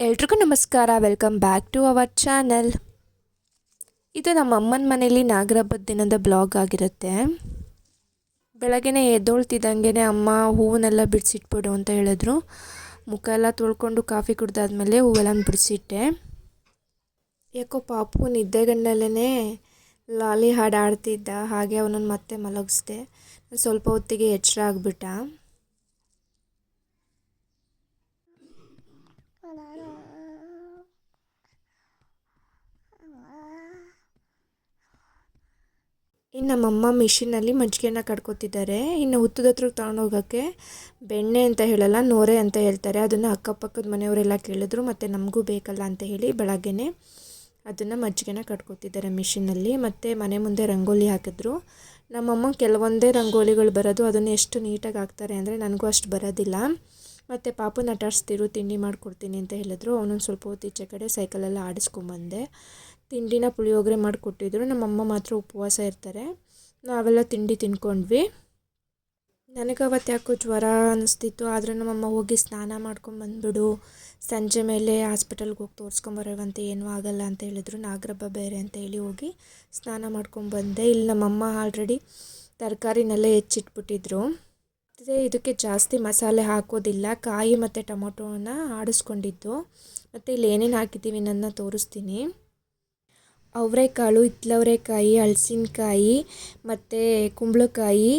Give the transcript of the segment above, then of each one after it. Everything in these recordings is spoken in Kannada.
ಎಲ್ರಿಗೂ ನಮಸ್ಕಾರ, welcome back to our channel. ಇದು ನಮ್ಮ ಅಮ್ಮನ ಮನೇಲಿ ನಾಗರಹಬ್ಬದ ದಿನದ ಬ್ಲಾಗ್ ಆಗಿರುತ್ತೆ. ಬೆಳಗ್ಗೆ ಎದ್ದೋಳ್ತಿದ್ದಂಗೆ ಅಮ್ಮ ಹೂವನ್ನೆಲ್ಲ ಬಿಡಿಸಿಟ್ಬಿಡು ಅಂತ ಹೇಳಿದ್ರು. ಮುಖ ಎಲ್ಲ ತೊಳ್ಕೊಂಡು ಕಾಫಿ ಕುಡ್ದಾದ್ಮೇಲೆ ಹೂವೆಲ್ಲ ಬಿಡಿಸಿಟ್ಟೆ. ಯಾಕೋ ಪಾಪು ನಿದ್ದೆಗಣ್ಣಲ್ಲೇ ಲಾಲಿ ಹಾಡು ಆಡ್ತಿದ್ದ ಹಾಗೆ ಅವನನ್ನು ಮತ್ತೆ ಮಲಗಿಸ್ದೆ. ಸ್ವಲ್ಪ ಹೊತ್ತಿಗೆ ಎಚ್ಚರ ಆಗಿಬಿಟ್ಟ. ಇನ್ನು ನಮ್ಮಮ್ಮ ಮಿಷಿನಲ್ಲಿ ಮಜ್ಜಿಗೆನ ಕಡ್ಕೊತಿದ್ದಾರೆ. ಇನ್ನು ಹುತ್ತದ ಹತ್ರ ತಗೊಂಡೋಗೋಕ್ಕೆ ಬೆಣ್ಣೆ ಅಂತ ಹೇಳಲ್ಲ, ನೋರೆ ಅಂತ ಹೇಳ್ತಾರೆ. ಅದನ್ನು ಅಕ್ಕಪಕ್ಕದ ಮನೆಯವರೆಲ್ಲ ಕೇಳಿದ್ರು, ಮತ್ತು ನಮಗೂ ಬೇಕಲ್ಲ ಅಂತ ಹೇಳಿ ಬೆಳಗ್ಗೆನೆ ಅದನ್ನು ಮಜ್ಜಿಗೆನ ಕಟ್ಕೊತಿದ್ದಾರೆ ಮಿಷಿನಲ್ಲಿ ಮತ್ತು ಮನೆ ಮುಂದೆ ರಂಗೋಲಿ ಹಾಕಿದ್ರು. ನಮ್ಮಮ್ಮ ಕೆಲವೊಂದೇ ರಂಗೋಲಿಗಳು ಬರೋದು ಅದನ್ನು ಎಷ್ಟು ನೀಟಾಗಿ ಹಾಕ್ತಾರೆ ಅಂದರೆ ನನಗೂ ಅಷ್ಟು ಬರೋದಿಲ್ಲ. ಮತ್ತು ಪಾಪು ನಟಾಡ್ಸ್ತಿರು ತಿಂಡಿ ಮಾಡಿಕೊಡ್ತೀನಿ ಅಂತ ಹೇಳಿದ್ರು. ಅವನೊಂದು ಸ್ವಲ್ಪ ಹೊತ್ತು ಈಚೆ ಕಡೆ ಸೈಕಲೆಲ್ಲ ಆಡಿಸ್ಕೊಂಬಂದೆ. ತಿಂಡಿನ ಪುಳಿಯೋಗರೆ ಮಾಡಿಕೊಟ್ಟಿದ್ರು. ನಮ್ಮಮ್ಮ ಮಾತ್ರ ಉಪವಾಸ ಇರ್ತಾರೆ. ನಾವೆಲ್ಲ ತಿಂಡಿ ತಿನ್ಕೊಂಡ್ವಿ. ನನಗೆ ಅವತ್ತು ಯಾಕೋ ಜ್ವರ ಅನ್ನಿಸ್ತಿತ್ತು ಆದರೆ ನಮ್ಮಮ್ಮ ಹೋಗಿ ಸ್ನಾನ ಮಾಡ್ಕೊಂಡು ಬಂದುಬಿಡು. ಸಂಜೆ ಮೇಲೆ ಹಾಸ್ಪಿಟಲ್ಗೆ ಹೋಗಿ ತೋರಿಸ್ಕೊಂಬರೋವಂತೆ ಏನೂ ಆಗಲ್ಲ ಅಂತ ಹೇಳಿದ್ರು. ನಾಗರಬ್ಬ ಬೇರೆ ಅಂತ ಹೇಳಿ ಹೋಗಿ ಸ್ನಾನ ಮಾಡ್ಕೊಂಡು ಬಂದೆ. ಇಲ್ಲಿ ನಮ್ಮಮ್ಮ ಆಲ್ರೆಡಿ ತರಕಾರಿನೆಲ್ಲ ಹೆಚ್ಚಿಟ್ಬಿಟ್ಟಿದ್ರು. ಮತ್ತು ಇದಕ್ಕೆ ಜಾಸ್ತಿ ಮಸಾಲೆ ಹಾಕೋದಿಲ್ಲ. ಕಾಯಿ ಮತ್ತು ಟೊಮೊಟೊನ ಆಡಿಸ್ಕೊಂಡಿದ್ದು. ಮತ್ತು ಇಲ್ಲಿ ಏನೇನು ಹಾಕಿದ್ದೀವಿ ನನ್ನ ತೋರಿಸ್ತೀನಿ. ಅವರೆಕಾಳು, ಹಿತ್ಲವರೆಕಾಯಿ, ಹಲ್ಸಿನಕಾಯಿ, ಮತ್ತು ಕುಂಬಳಕಾಯಿ,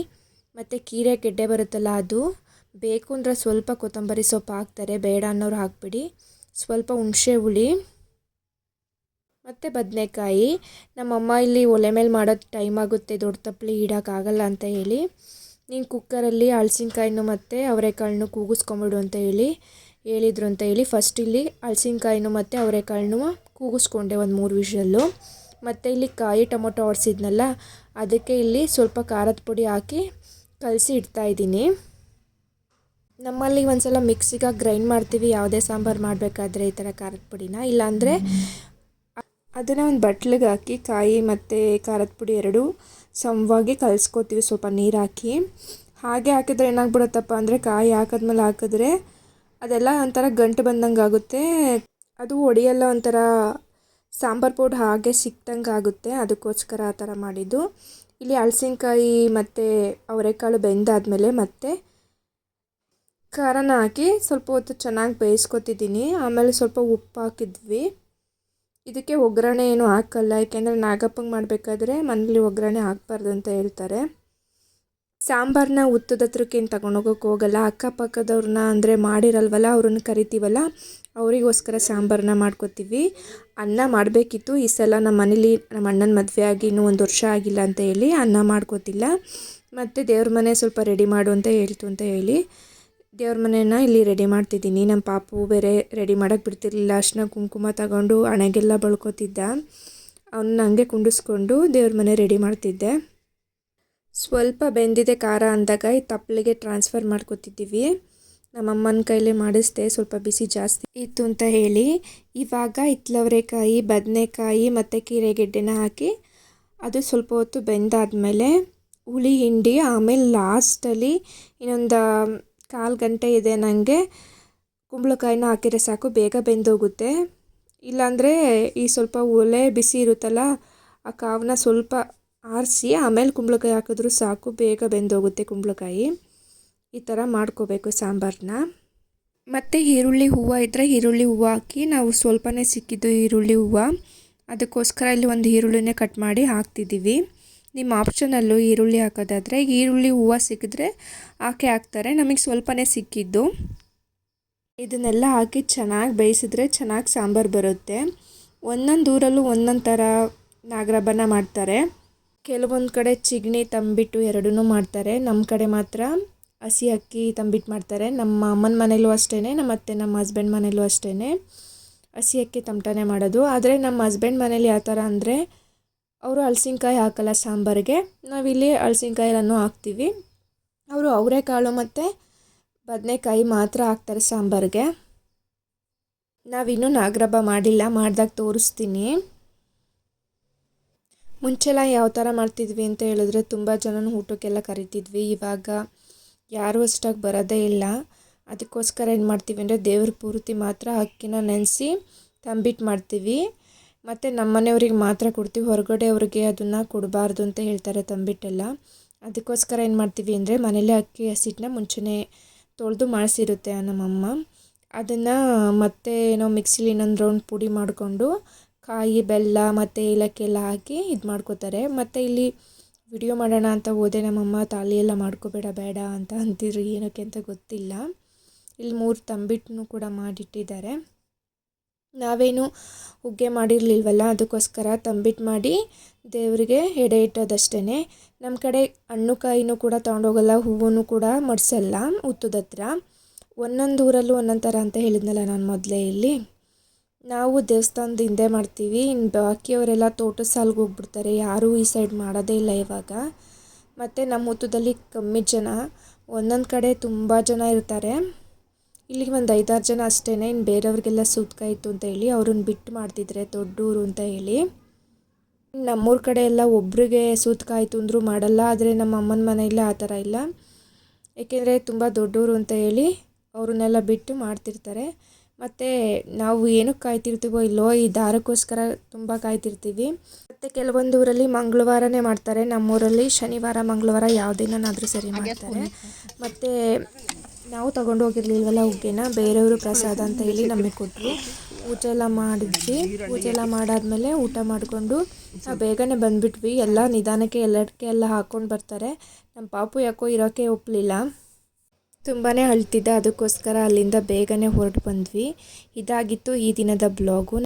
ಮತ್ತು ಕೀರೆ ಗೆಡ್ಡೆ ಬರುತ್ತಲ್ಲ ಅದು. ಬೇಕು ಅಂದರೆ ಸ್ವಲ್ಪ ಕೊತ್ತಂಬರಿ ಸೊಪ್ಪು ಹಾಕ್ತಾರೆ, ಬೇಡ ಅನ್ನೋರು ಹಾಕ್ಬಿಡಿ. ಸ್ವಲ್ಪ ಹುಣಸೆ ಹುಳಿ, ಮತ್ತು ಬದನೆಕಾಯಿ. ನಮ್ಮಮ್ಮ ಇಲ್ಲಿ ಒಲೆ ಮೇಲೆ ಮಾಡೋದು ಟೈಮ್ ಆಗುತ್ತೆ, ದೊಡ್ಡ ತಪ್ಪಲಿ ಇಡೋಕ್ಕಾಗಲ್ಲ ಅಂತ ಹೇಳಿ. ನೀನು ಕುಕ್ಕರಲ್ಲಿ ಹಲ್ಸಿನಕಾಯಿನೂ ಮತ್ತು ಅವರೆಕಾಳನ್ನು ಕೂಗಿಸ್ಕೊಂಬಿಡು ಅಂತ ಹೇಳಿ ಹೇಳಿದ್ರು ಅಂತ ಹೇಳಿ ಫಸ್ಟ್ ಇಲ್ಲಿ ಹಲ್ಸಿನ್ಕಾಯಿನೂ ಮತ್ತು ಅವರೆಕಾಳನ್ನು ಕೂಗಿಸ್ಕೊಂಡೆ ಒಂದು ಮೂರು ವಿಷಲ್ಲು. ಮತ್ತು ಇಲ್ಲಿ ಕಾಯಿ ಟೊಮೊಟೊ ಆಡಿಸಿದ್ನಲ್ಲ ಅದಕ್ಕೆ ಇಲ್ಲಿ ಸ್ವಲ್ಪ ಖಾರದ ಪುಡಿ ಹಾಕಿ ಕಲಸಿ ಇಡ್ತಾಯಿದ್ದೀನಿ ನಮ್ಮಲ್ಲಿ ಒಂದು ಸಲ ಮಿಕ್ಸಿಗೆ ಗ್ರೈಂಡ್ ಮಾಡ್ತೀವಿ, ಯಾವುದೇ ಸಾಂಬಾರು ಮಾಡಬೇಕಾದ್ರೆ ಈ ಥರ ಖಾರದ ಪುಡಿನ. ಇಲ್ಲಾಂದರೆ ಅದನ್ನು ಒಂದು ಬಟ್ಲಿಗೆ ಹಾಕಿ ಕಾಯಿ ಮತ್ತು ಖಾರದ ಪುಡಿ ಎರಡು ಸಮವಾಗಿ ಕಲಿಸ್ಕೋತೀವಿ, ಸ್ವಲ್ಪ ನೀರು ಹಾಕಿ. ಹಾಗೆ ಹಾಕಿದ್ರೆ ಏನಾಗ್ಬಿಡುತ್ತಪ್ಪ ಅಂದರೆ ಕಾಯಿ ಹಾಕಿದ್ಮೇಲೆ ಹಾಕಿದ್ರೆ ಅದೆಲ್ಲ ಒಂಥರ ಗಂಟು ಬಂದಂಗೆ ಆಗುತ್ತೆ ಅದು ಒಡೆಯಲ್ಲ ಒಂಥರ ಸಾಂಬಾರು ಪೌಡ್ರ್ ಹಾಗೆ ಸಿಕ್ತಂಗೆ ಆಗುತ್ತೆ. ಅದಕ್ಕೋಸ್ಕರ ಆ ಥರ ಮಾಡಿದ್ದು. ಇಲ್ಲಿ ಹಲ್ಸಿನಕಾಯಿ ಮತ್ತು ಅವರೆಕಾಳು ಬೆಂದಾದಮೇಲೆ ಮತ್ತೆ ಖಾರನ ಹಾಕಿ ಸ್ವಲ್ಪ ಹೊತ್ತು ಚೆನ್ನಾಗಿ ಬೇಯಿಸ್ಕೊತಿದ್ದೀನಿ. ಆಮೇಲೆ ಸ್ವಲ್ಪ ಉಪ್ಪು ಹಾಕಿದ್ವಿ. ಇದಕ್ಕೆ ಒಗ್ಗರಣೆ ಏನು ಹಾಕಲ್ಲ. ಯಾಕೆಂದರೆ ನಾಗಪ್ಪಂಗೆ ಮಾಡಬೇಕಾದ್ರೆ ಮನೇಲಿ ಒಗ್ಗರಣೆ ಹಾಕ್ಬಾರ್ದು ಅಂತ ಹೇಳ್ತಾರೆ. ಸಾಂಬಾರನ್ನ ಉತ್ತದ ಹತ್ರಕ್ಕೇನು ತಗೊಂಡೋಗೋಕೆ ಹೋಗಲ್ಲ. ಅಕ್ಕಪಕ್ಕದವ್ರನ್ನ ಅಂದರೆ ಮಾಡಿರಲ್ವಲ್ಲ, ಅವ್ರನ್ನ ಕರಿತೀವಲ್ಲ, ಅವರಿಗೋಸ್ಕರ ಸಾಂಬಾರನ್ನ ಮಾಡ್ಕೋತೀವಿ. ಅನ್ನ ಮಾಡಬೇಕಿತ್ತು. ಈ ಸಲ ನಮ್ಮ ಮನೇಲಿ ನಮ್ಮ ಅಣ್ಣನ ಮದುವೆ ಆಗಿ ಇನ್ನೂ ಒಂದು ವರ್ಷ ಆಗಿಲ್ಲ ಅಂತ ಹೇಳಿ ಅನ್ನ ಮಾಡ್ಕೋತಿಲ್ಲ. ಮತ್ತು ದೇವ್ರ ಮನೆ ಸ್ವಲ್ಪ ರೆಡಿ ಮಾಡು ಅಂತ ಹೇಳ್ತು ಅಂತ ಹೇಳಿ ದೇವ್ರ ಮನೆಯನ್ನು ಇಲ್ಲಿ ರೆಡಿ ಮಾಡ್ತಿದ್ದೀನಿ. ನಮ್ಮ ಪಾಪು ಬೇರೆ ರೆಡಿ ಮಾಡೋಕ್ಕೆ ಬಿಡ್ತಿರ್ಲಿಲ್ಲ. ಅರ್ಶಿನ ಕುಂಕುಮ ತಗೊಂಡು ಹಣೆಗೆಲ್ಲ ಬಳ್ಕೊತಿದ್ದ. ಅವನ್ನ ಹಂಗೆ ಕುಂಡಿಸ್ಕೊಂಡು ದೇವ್ರ ಮನೆ ರೆಡಿ ಮಾಡ್ತಿದ್ದೆ. ಸ್ವಲ್ಪ ಬೆಂದಿದೆ ಖಾರ ಅಂದಾಗ ಈ ತಪ್ಪಲಿಗೆ ಟ್ರಾನ್ಸ್ಫರ್ ಮಾಡ್ಕೊತಿದ್ದೀವಿ. ನಮ್ಮಮ್ಮನ ಕೈಲೇ ಮಾಡಿಸ್ದೆ, ಸ್ವಲ್ಪ ಬಿಸಿ ಜಾಸ್ತಿ ಇತ್ತು ಅಂತ ಹೇಳಿ. ಇವಾಗ ಹಿತ್ಲವರೆಕಾಯಿ, ಬದನೆಕಾಯಿ ಮತ್ತು ಕೀರೆಗೆಡ್ಡೆನ ಹಾಕಿ ಅದು ಸ್ವಲ್ಪ ಹೊತ್ತು ಬೆಂದಾದಮೇಲೆ ಹುಳಿ, ಹಿಂಡಿ, ಆಮೇಲೆ ಲಾಸ್ಟಲ್ಲಿ ಇನ್ನೊಂದು ಕಾಲು ಗಂಟೆ ಇದೆ ನನಗೆ ಕುಂಬಳಕಾಯಿನ ಹಾಕಿದರೆ ಸಾಕು, ಬೇಗ ಬೆಂದೋಗುತ್ತೆ. ಇಲ್ಲಾಂದರೆ ಈ ಸ್ವಲ್ಪ ಒಲೆ ಬಿಸಿ ಇರುತ್ತಲ್ಲ, ಆ ಕಾವನ್ನ ಸ್ವಲ್ಪ ಆರಿಸಿ, ಆಮೇಲೆ ಕುಂಬಳಕಾಯಿ ಹಾಕಿದ್ರು ಸಾಕು, ಬೇಗ ಬೆಂದೋಗುತ್ತೆ ಕುಂಬಳಕಾಯಿ. ಈ ಥರ ಮಾಡ್ಕೋಬೇಕು ಸಾಂಬಾರನ್ನ ಮತ್ತು ಈರುಳ್ಳಿ ಹೂವು ಇದ್ದರೆ ಈರುಳ್ಳಿ ಹೂವು ಹಾಕಿ, ನಾವು ಸ್ವಲ್ಪನೇ ಸಿಕ್ಕಿದ್ದು ಈರುಳ್ಳಿ ಹೂವು. ಅದಕ್ಕೋಸ್ಕರ ಇಲ್ಲಿ ಒಂದು ಈರುಳ್ಳಿನೇ ಕಟ್ ಮಾಡಿ ಹಾಕ್ತಿದ್ದೀವಿ. ನಿಮ್ಮ ಆಪ್ಷನಲ್ಲೂ ಈರುಳ್ಳಿ ಹಾಕೋದಾದರೆ, ಈರುಳ್ಳಿ ಹೂವು ಸಿಕ್ಕಿದ್ರೆ ಹಾಕಿ ಹಾಕ್ತಾರೆ. ನಮಗೆ ಸ್ವಲ್ಪನೇ ಸಿಕ್ಕಿದ್ದು. ಇದನ್ನೆಲ್ಲ ಹಾಕಿ ಚೆನ್ನಾಗಿ ಬೇಯಿಸಿದ್ರೆ ಚೆನ್ನಾಗಿ ಸಾಂಬಾರು ಬರುತ್ತೆ. ಒಂದೊಂದು ಊರಲ್ಲೂ ಒಂದೊಂದು ಥರ ನಾಗರಬ್ಬನ ಮಾಡ್ತಾರೆ. ಕೆಲವೊಂದು ಕಡೆ ಚಿಗಣಿ ತಂಬಿಟ್ಟು ಎರಡೂ ಮಾಡ್ತಾರೆ. ನಮ್ಮ ಕಡೆ ಮಾತ್ರ ಹಸಿ ಅಕ್ಕಿ ತಂಬಿಟ್ಟು ಮಾಡ್ತಾರೆ. ನಮ್ಮ ಅಮ್ಮನ ಮನೇಲೂ ಅಷ್ಟೇ ನಮ್ಮ ಅತ್ತೆ, ನಮ್ಮ ಹಸ್ಬೆಂಡ್ ಮನೇಲೂ ಅಷ್ಟೇ ಹಸಿ ಅಕ್ಕಿ ತಮಟನೆ ಮಾಡೋದು. ಆದರೆ ನಮ್ಮ ಹಸ್ಬೆಂಡ್ ಮನೇಲಿ ಯಾವ ಥರ ಅಂದರೆ ಅವರು ಹಲ್ಸಿನ್ಕಾಯಿ ಹಾಕಲ್ಲ ಸಾಂಬಾರಿಗೆ. ನಾವಿಲ್ಲಿ ಹಲ್ಸಿನ್ಕಾಯಿ ಎಲ್ಲನೂ ಹಾಕ್ತೀವಿ. ಅವರು ಅವರೆಕಾಳು ಮತ್ತು ಬದನೆಕಾಯಿ ಮಾತ್ರ ಹಾಕ್ತಾರೆ ಸಾಂಬಾರಿಗೆ. ನಾವಿನ್ನೂ ನಾಗರಬ್ಬ ಮಾಡಿಲ್ಲ, ಮಾಡಿದಾಗ ತೋರಿಸ್ತೀನಿ. ಮುಂಚೆಲ್ಲ ಯಾವ ಥರ ಮಾಡ್ತಿದ್ವಿ ಅಂತ ಹೇಳಿದ್ರೆ ತುಂಬ ಜನನ ಊಟಕ್ಕೆಲ್ಲ ಕರಿತಿದ್ವಿ. ಇವಾಗ ಯಾರೂ ಅಷ್ಟಾಗಿ ಬರೋದೇ ಇಲ್ಲ. ಅದಕ್ಕೋಸ್ಕರ ಏನು ಮಾಡ್ತೀವಿ ಅಂದರೆ ದೇವ್ರ ಪೂರ್ತಿ ಮಾತ್ರ ಅಕ್ಕಿನ ನೆನೆಸಿ ತಂಬಿಟ್ಟು ಮಾಡ್ತೀವಿ. ಮತ್ತು ನಮ್ಮ ಮನೆಯವ್ರಿಗೆ ಮಾತ್ರ ಕೊಡ್ತೀವಿ. ಹೊರಗಡೆ ಅವ್ರಿಗೆ ಅದನ್ನು ಕೊಡಬಾರ್ದು ಅಂತ ಹೇಳ್ತಾರೆ ತಂಬಿಟ್ಟೆಲ್ಲ. ಅದಕ್ಕೋಸ್ಕರ ಏನು ಮಾಡ್ತೀವಿ ಅಂದರೆ ಮನೇಲೇ ಅಕ್ಕಿ ಹಸಿಟ್ಟನ್ನ ಮುಂಚೆನೇ ತೊಳೆದು ಮಾಡಿಸಿರುತ್ತೆ ನಮ್ಮಮ್ಮ ಅದನ್ನು ಮತ್ತೆ ಏನೋ ಮಿಕ್ಸಿಲಿ ಇನ್ನೊಂದು ರೌಂಡ್ ಪುಡಿ ಮಾಡಿಕೊಂಡು ಕಾಯಿ, ಬೆಲ್ಲ ಮತ್ತು ಏಲಕ್ಕಿ ಎಲ್ಲ ಹಾಕಿ ಇದು ಮಾಡ್ಕೋತಾರೆ. ಮತ್ತು ಇಲ್ಲಿ ವಿಡಿಯೋ ಮಾಡೋಣ ಅಂತ ಹೋದೆ, ನಮ್ಮಮ್ಮ ತಾಳಿ ಎಲ್ಲ ಮಾಡ್ಕೋಬೇಡ, ಬೇಡ ಅಂತ ಅಂತಿದ್ರು. ಏನಕ್ಕೆ ಅಂತ ಗೊತ್ತಿಲ್ಲ. ಇಲ್ಲಿ ಮೂರು ತಂಬಿಟ್ಟನ್ನು ಕೂಡ ಮಾಡಿಟ್ಟಿದ್ದಾರೆ. ನಾವೇನು ಹುಗ್ಗೆ ಮಾಡಿರಲಿಲ್ವಲ್ಲ, ಅದಕ್ಕೋಸ್ಕರ ತಂಬಿಟ್ಟು ಮಾಡಿ ದೇವರಿಗೆ ಎಡೆ ಇಟ್ಟೋದಷ್ಟೇ ನಮ್ಮ ಕಡೆ ಹಣ್ಣು ಕಾಯಿನೂ ಕೂಡ ತೊಗೊಂಡೋಗಲ್ಲ, ಹೂವನ್ನು ಕೂಡ ಮಡಿಸಲ್ಲ ಹುತ್ತದ ಹತ್ರ. ಒಂದೊಂದು ಊರಲ್ಲೂ ಒಂದೊಂದು ಥರ ಅಂತ ಹೇಳಿದ್ನಲ್ಲ ನಾನು ಮೊದಲೇ ಇಲ್ಲಿ. ನಾವು ದೇವಸ್ಥಾನದ ಹಿಂದೆ ಮಾಡ್ತೀವಿ. ಇನ್ನು ಬಾಕಿಯವರೆಲ್ಲ ತೋಟದ ಸಾಲ್ಗೆ ಹೋಗ್ಬಿಡ್ತಾರೆ. ಯಾರೂ ಈ ಸೈಡ್ ಮಾಡೋದೇ ಇಲ್ಲ ಇವಾಗ. ಮತ್ತು ನಮ್ಮ ಹುತ್ತದಲ್ಲಿ ಕಮ್ಮಿ ಜನ. ಒಂದೊಂದು ಕಡೆ ತುಂಬ ಜನ ಇರ್ತಾರೆ. ಇಲ್ಲಿಗೆ ಒಂದು ಐದಾರು ಜನ ಅಷ್ಟೇ ಇನ್ನು ಬೇರೆಯವ್ರಿಗೆಲ್ಲ ಸೂತ್ಕ ಇತ್ತು ಅಂತ ಹೇಳಿ ಅವ್ರನ್ನ ಬಿಟ್ಟು ಮಾಡ್ತಿದ್ರೆ ದೊಡ್ಡೂರು ಅಂತ ಹೇಳಿ. ನಮ್ಮೂರ ಕಡೆ ಎಲ್ಲ ಒಬ್ರಿಗೆ ಸೂತ್ಕ ಆಯಿತು ಅಂದರೂ ಮಾಡಲ್ಲ. ಆದರೆ ನಮ್ಮ ಅಮ್ಮನ ಮನೆಯಲ್ಲಿ ಆ ಥರ ಇಲ್ಲ. ಏಕೆಂದರೆ ತುಂಬ ದೊಡ್ಡವರು ಅಂತ ಹೇಳಿ ಅವ್ರನ್ನೆಲ್ಲ ಬಿಟ್ಟು ಮಾಡ್ತಿರ್ತಾರೆ. ಮತ್ತು ನಾವು ಏನಕ್ಕೆ ಕಾಯ್ತಿರ್ತೀವೋ ಇಲ್ಲೋ ಈ ದಾರಕ್ಕೋಸ್ಕರ ತುಂಬ ಕಾಯ್ತಿರ್ತೀವಿ. ಮತ್ತು ಕೆಲವೊಂದು ಊರಲ್ಲಿ ಮಂಗಳವಾರನೇ ಮಾಡ್ತಾರೆ. ನಮ್ಮೂರಲ್ಲಿ ಶನಿವಾರ ಮಂಗಳವಾರ ಯಾವ ದಿನನಾದರೂ ಸರಿ ಮಾಡ್ತಾರೆ. ಮತ್ತು ನಾವು ತಗೊಂಡು ಹೋಗಿರ್ಲಿಲ್ವಲ್ಲ ಉಗ್ಗೆನ? ಬೇರೆಯವರು ಪ್ರಸಾದ ಅಂತ ಹೇಳಿ ನಮಗೆ ಕೊಟ್ಟರು ಪೂಜೆ ಎಲ್ಲ ಮಾಡಿದ್ವಿ. ಪೂಜೆ ಎಲ್ಲ ಮಾಡಾದಮೇಲೆ ಊಟ ಮಾಡಿಕೊಂಡು ನಾವು ಬೇಗನೆ ಬಂದುಬಿಟ್ವಿ. ಎಲ್ಲ ನಿಧಾನಕ್ಕೆ ಎಲ್ಲಕ್ಕೆ ಎಲ್ಲ ಹಾಕ್ಕೊಂಡು ಬರ್ತಾರೆ. ನಮ್ಮ ಪಾಪು ಯಾಕೋ ಇರೋಕ್ಕೆ ಒಪ್ಪಲಿಲ್ಲ ತುಂಬಾ ಅಳ್ತಿದ್ದ ಅದಕ್ಕೋಸ್ಕರ ಅಲ್ಲಿಂದ ಬೇಗನೆ ಹೊರಟು ಬಂದ್ವಿ. ಇದಾಗಿತ್ತು ಈ ದಿನದ ಬ್ಲಾಗು.